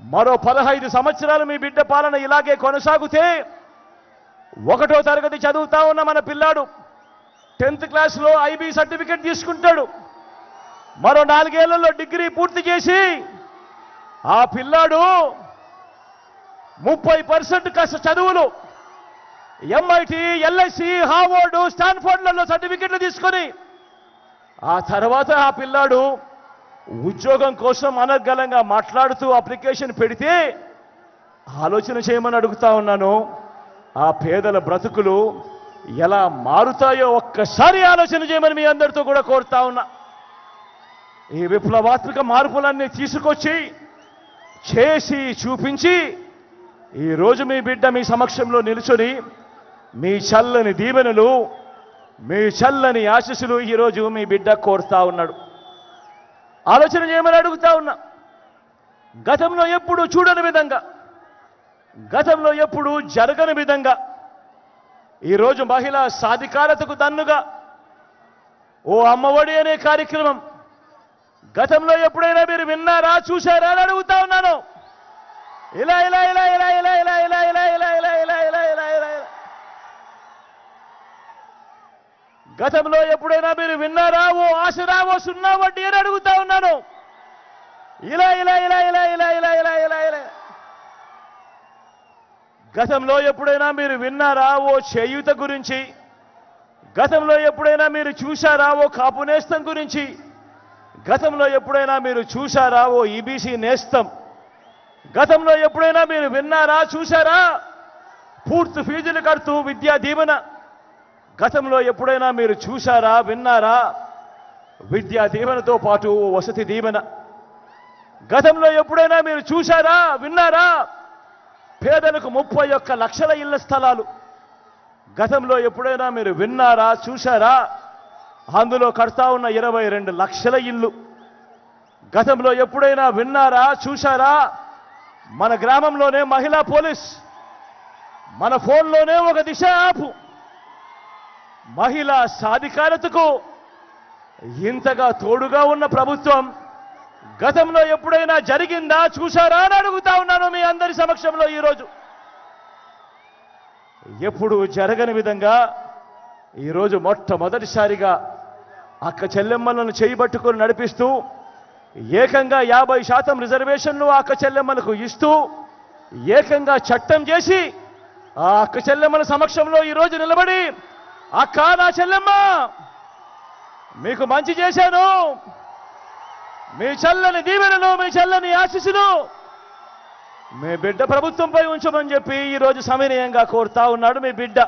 మరో పదహైదు సంవత్సరాలు మీ బిడ్డ పాలన ఇలాగే కొనసాగితే ఒకటో తరగతి చదువుతా ఉన్న మన పిల్లాడు టెన్త్ క్లాస్లో ఐబీ సర్టిఫికెట్ తీసుకుంటాడు. మరో నాలుగేళ్ళలో డిగ్రీ పూర్తి చేసి ఆ పిల్లాడు ముప్పై పర్సెంట్ కాస్త చదువులు ఎంఐటి ఎల్ఐసి హార్వర్డు స్టాన్ఫోర్డ్లలో సర్టిఫికెట్లు తీసుకొని ఆ తర్వాత ఆ పిల్లాడు ఉద్యోగం కోసం అనర్గళంగా మాట్లాడుతూ అప్లికేషన్ పెడితే ఆలోచన చేయమని అడుగుతా ఉన్నాను. ఆ పేదల బ్రతుకులు ఎలా మారుతాయో ఒక్కసారి ఆలోచన చేయమని మీ అందరితో కూడా కోరుతా ఉన్నా. ఈ విప్లవాత్మక మార్పులన్నీ తీసుకొచ్చి చేసి చూపించి ఈరోజు మీ బిడ్డ మీ సమక్షంలో నిలుచొని మీ చల్లని దీవెనలు మీ చల్లని ఆశీస్సులు ఈరోజు మీ బిడ్డ కోరుతా ఉన్నాడు. ఆలోచన చేయమని అడుగుతా ఉన్నా గతంలో ఎప్పుడు చూడని విధంగా గతంలో ఎప్పుడు జరగని విధంగా ఈరోజు మహిళా సాధికారతకు తన్నుగా ఓ అమ్మఒడి అనే కార్యక్రమం గతంలో ఎప్పుడైనా మీరు విన్నారా చూశారా అని అడుగుతా ఉన్నాను ఇలా ఇలా ఇలా ఇలా ఇలా ఇలా ఇలా ఇలా ఇలా ఇలా ఇలా ఇలా ఇలా గతంలో ఎప్పుడైనా మీరు విన్నారా? ఓ ఆశరా ఓ సున్నా వడ్డీ అని అడుగుతా ఉన్నాను. ఇలా ఇలా ఇలా ఇలా ఇలా ఇలా ఇలా ఇలా ఇలా. గతంలో ఎప్పుడైనా మీరు విన్నారా? ఓ చేయూత గురించి. గతంలో ఎప్పుడైనా మీరు చూశారా? ఓ కాపు నేస్తం గురించి. గతంలో ఎప్పుడైనా మీరు చూశారా? ఓ ఈబీసీ నేస్తం. గతంలో ఎప్పుడైనా మీరు విన్నారా? చూశారా? పూర్తి ఫీజులు కడుతూ విద్యా దీవెన. గతంలో ఎప్పుడైనా మీరు చూశారా విన్నారా? విద్యా దీవెనతో పాటు వసతి దీవెన. గతంలో ఎప్పుడైనా మీరు చూశారా విన్నారా? పేదలకు ముప్పై ఒక్క లక్షల ఇళ్ళ స్థలాలు. గతంలో ఎప్పుడైనా మీరు విన్నారా చూశారా? అందులో కడతా ఉన్న ఇరవై రెండు లక్షల ఇల్లు గతంలో ఎప్పుడైనా విన్నారా చూశారా? మన గ్రామంలోనే మహిళా పోలీస్. మన ఫోన్లోనే ఒక దిశ యాప్. మహిళా సాధికారతకు ఇంతగా తోడుగా ఉన్న ప్రభుత్వం గతంలో ఎప్పుడైనా జరిగిందా చూశారా అని అడుగుతా ఉన్నాను మీ అందరి సమక్షంలో ఈరోజు. ఎప్పుడు జరగని విధంగా ఈరోజు మొట్టమొదటిసారిగా అక్క చెల్లెమ్మలను చేయబట్టుకుని నడిపిస్తూ ఏకంగా యాభై శాతం రిజర్వేషన్లు అక్క చెల్లెమ్మలకు ఇస్తూ ఏకంగా చట్టం చేసి ఆ అక్క చెల్లెమ్మల సమక్షంలో ఈరోజు నిలబడి అక్క నా చెల్లెమ్మ! మీకు మంచి చేశాను. మీ చల్లని దీవెనను మీ చల్లని ఆశీస్సులు మీ బిడ్డ ప్రభుత్వంపై ఉంచమని చెప్పి ఈరోజు సమనీయంగా కోరుతా ఉన్నాడు మీ బిడ్డ.